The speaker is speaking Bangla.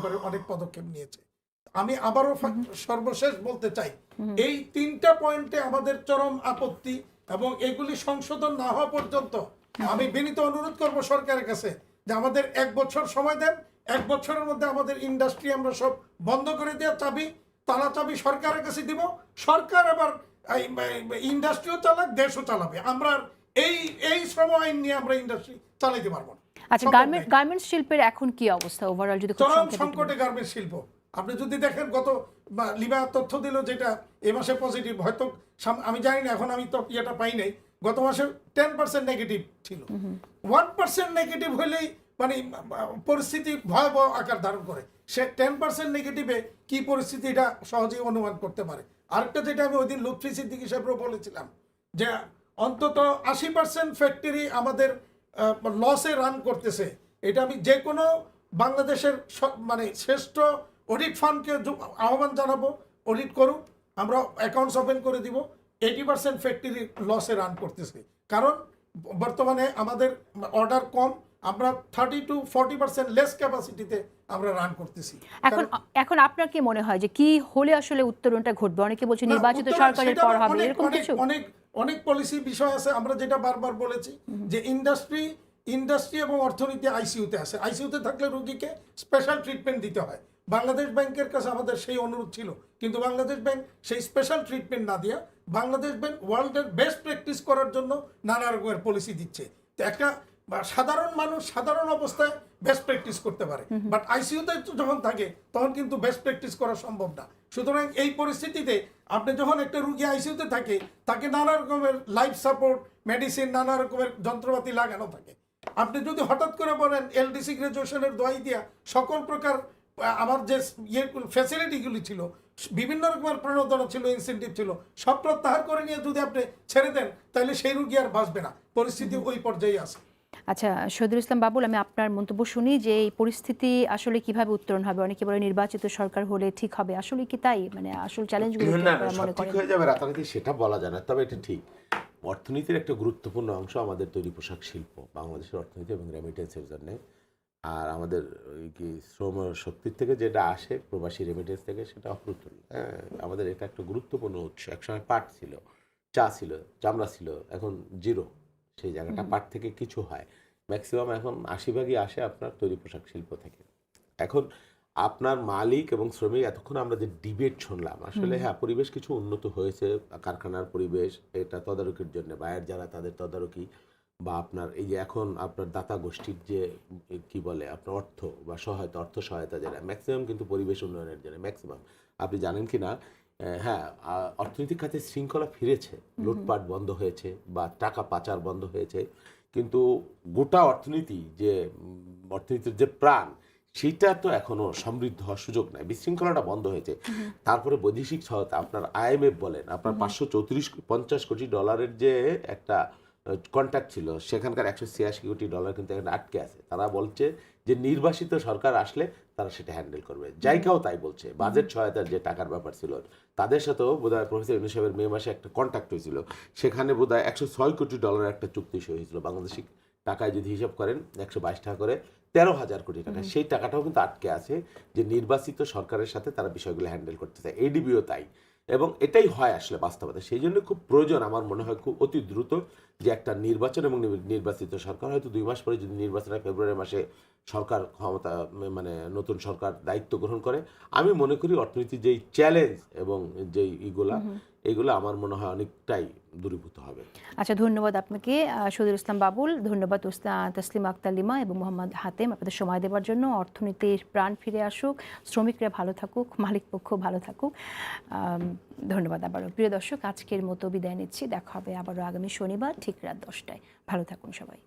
ব্যাপারে অনেক পদক্ষেপ নিয়েছে। আমি আবারও সর্বশেষ বলতে চাই এই তিনটা পয়েন্টে আমাদের চরম আপত্তি এবং এগুলি সংশোধন না হওয়া পর্যন্ত আমি বিনীত অনুরোধ করব সরকারের কাছে যে আমাদের এক বছর সময় দেন এক বছরের মধ্যে আমাদের ইন্ডাস্ট্রি আমরা সব বন্ধ করে দেওয়া চাবি তালা চাবি সরকারের কাছে দিব। সরকার আবার ইন্ডাস্ট্রিও চালাক দেশও চালাবে। আমরা এই এই শ্রম আইন নিয়ে আমরা ইন্ডাস্ট্রি চালাইতে পারব না। আচ্ছা গার্মেন্ট গার্মেন্টস শিল্পের এখন কি অবস্থা? ওভারঅল যদি চরম সংকটে গার্মেন্টস শিল্প। আপনি যদি দেখেন গত লিবা তথ্য দিল যেটা এ মাসে পজিটিভ হয়তো আমি জানি না এখন আমি তো ইয়েটা পাই নাই। গত মাসে টেন পার্সেন্ট নেগেটিভ ছিল। ওয়ান পার্সেন্ট নেগেটিভ হলেই মানে পরিস্থিতি ভয়াবহ আকার ধারণ করে। সে টেন পার্সেন্ট নেগেটিভে কি পরিস্থিতি এটা সহজেই অনুমান করতে পারে? আরেকটা যেটা আমি ওই দিন লুৎফি সিদ্দিকি সাহেবও বলেছিলাম যে অন্তত আশি পার্সেন্ট ফ্যাক্টরি আমাদের লসে রান করতেছে। এটা আমি যে কোনো বাংলাদেশের মানে শ্রেষ্ঠ অডিট ফার্মকে আহ্বান জানাব অডিট করুক আমরা অ্যাকাউন্টস ওপেন করে দিব। এইটি পার্সেন্ট ফ্যাক্টরি লসে রান করতেছে। কারণ বর্তমানে আমাদের অর্ডার কম আমরা thirty to forty percent less ক্যাপাসিটিতে আমরা রান করতেছি। এখন এখন আপনার কি মনে হয় যে কি হলে আসলে উত্তরণটা ঘটবে? অনেকে বলছে নির্বাচিত সরকারের পর হবে এরকম কিছু? অনেক অনেক পলিসি বিষয় আছে আমরা যেটা বারবার বলেছি যে ইন্ডাস্ট্রি ইন্ডাস্ট্রি এবং অর্থনীতি আইসিউতে আছে। আইসিউতে থাকলে রোগীকে স্পেশাল ট্রিটমেন্ট দিতে হয়। বাংলাদেশ ব্যাংকের কাছে আমাদের সেই অনুরোধ ছিল কিন্তু বাংলাদেশ ব্যাংক সেই স্পেশাল ট্রিটমেন্ট না দিয়া বাংলাদেশ ব্যাংক ওয়ার্ল্ডের বেস্ট প্র্যাকটিস করার জন্য নানা রকমের পলিসি দিচ্ছে। তো একটা বা সাধারণ মানুষ সাধারণ অবস্থায় বেস্ট প্র্যাকটিস করতে পারে। বাট আইসিইউতে যখন থাকে তখন কিন্তু বেস্ট প্র্যাকটিস করা সম্ভব না। সুতরাং এই পরিস্থিতিতে আপনি যখন একটা রুগী আইসিইউতে থাকে তাকে নানা রকমের লাইফ সাপোর্ট মেডিসিন নানা রকমের যন্ত্রপাতি লাগানো থাকে। আপনি যদি হঠাৎ করে বলেন এলডিসি গ্রাজুয়েশনের দোয়াই দিয়া সকল প্রকার আমার যে ইয়ে ফ্যাসিলিটিগুলি ছিল বিভিন্ন রকমের প্রণোদনা ছিল ইনসেন্টিভ ছিল সব প্রত্যাহার করে নিয়ে যদি আপনি ছেড়ে দেন তাহলে সেই রুগী আর বাঁচবে না। পরিস্থিতি ওই পর্যায়ে আছে। আচ্ছা শহীদুল ইসলাম বাবুল আমি আপনার মন্তব্য শুনি যে এই পরিস্থিতি আসলে কীভাবে উত্তরণ হবে? অনেকে বলে নির্বাচিত সরকার হলে ঠিক হবে। আসলে কি তাই? মানে আসল চ্যালেঞ্জগুলো ঠিক হয়ে যাবে রাতারাতি সেটা বলা যায় না তবে এটা ঠিক। অর্থনীতির একটা গুরুত্বপূর্ণ অংশ আমাদের তৈরি পোশাক শিল্প বাংলাদেশের অর্থনীতি এবং রেমিটেন্সের জন্য। আর আমাদের ওই কি শ্রম শক্তির থেকে যেটা আসে প্রবাসী রেমিটেন্স থেকে সেটা অপ্রতুল। হ্যাঁ আমাদের এটা একটা গুরুত্বপূর্ণ উৎস। একসময় পাট ছিল চা ছিল চামড়া ছিল এখন জিরো। সেই জায়গাটা পাট থেকে কিছু হয়। ম্যাক্সিমাম এখন আশি ভাগই আসে আপনার তৈরি পোশাক শিল্প থেকে। এখন আপনার মালিক এবং শ্রমিক এতক্ষণ আমরা যে ডিবেট শুনলাম আসলে হ্যাঁ পরিবেশ কিছু উন্নত হয়েছে কারখানার পরিবেশ এটা তদারকির জন্য বায়ের যারা তাদের তদারকি বা আপনার এই যে এখন আপনার দাতা গোষ্ঠীর যে কি বলে আপনার অর্থ বা সহায়তা অর্থ সহায়তা যারা ম্যাক্সিমাম কিন্তু পরিবেশ উন্নয়নের জন্য ম্যাক্সিমাম আপনি জানেন কি না হ্যাঁ অর্থনৈতিক খাতে শৃঙ্খলা ফিরেছে। লুটপাট বন্ধ হয়েছে বা টাকা পাচার বন্ধ হয়েছে। কিন্তু গোটা অর্থনীতি যে অর্থনীতির যে প্রাণ সেটা তো এখনও সমৃদ্ধ হওয়ার সুযোগ নাই। বিশৃঙ্খলাটা বন্ধ হয়েছে। তারপরে বৈদেশিক সহায়তা আপনার আইএমএফ বলেন আপনার পাঁচশো চৌত্রিশ পঞ্চাশ কোটি ডলারের যে একটা কন্ট্যাক্ট ছিল সেখানকার একশো ছিয়াশি কোটি ডলার কিন্তু এখানে আটকে আছে। তারা বলছে যে নির্বাসিত সরকার আসলে তারা সেটা হ্যান্ডেল করবে। জায়গাও তাই বলছে। বাজেট সহায়তার যে টাকার ব্যাপার ছিল তাদের সাথেও বোধহয় প্রফেসর ইউনুস সাহেবের মে মাসে একটা কন্ট্যাক্ট হয়েছিল। সেখানে বোধহয় একশো ছয় কোটি ডলারের একটা চুক্তি সই হয়েছিল। বাংলাদেশি টাকায় যদি হিসাব করেন একশো বাইশ টাকা করে তেরো হাজার কোটি টাকা। সেই টাকাটাও কিন্তু আটকে আছে যে নির্বাচিত সরকারের সাথে তারা বিষয়গুলো হ্যান্ডেল করতে চায় এডিবিও তাই। এবং এটাই হয় আসলে বাস্তবতা। সেই জন্য খুব প্রয়োজন আমার মনে হয় খুব অতি দ্রুত যে একটা নির্বাচন এবং নির্বাচিত সরকার হয়তো দুই মাস পরে যদি নির্বাচন ফেব্রুয়ারি মাসে সরকার ক্ষমতা মানে নতুন সরকার দায়িত্ব গ্রহণ করে। আমি মনে করি অর্থনীতির যেই চ্যালেঞ্জ এবং যেই ইগুলা এগুলো আমার মনে হয় অনেকটাই দূরীভূত হবে। আচ্ছা ধন্যবাদ আপনাকে। আহ, ইসলাম বাবুল ধন্যবাদ তসলিমা আক্তার লিমা এবং মোহাম্মদ হাতেম। আপনাদের সময় দেওয়ার জন্য অর্থনীতির প্রাণ ফিরে আসুক। শ্রমিকরা ভালো থাকুক মালিক পক্ষ ভালো থাকুক। ধন্যবাদ আবারও। প্রিয় দর্শক আজকের মতো বিদায় নিচ্ছি। দেখা হবে আবারও আগামী শনিবার ঠিক রাত দশটায়। ভালো থাকুন সবাই।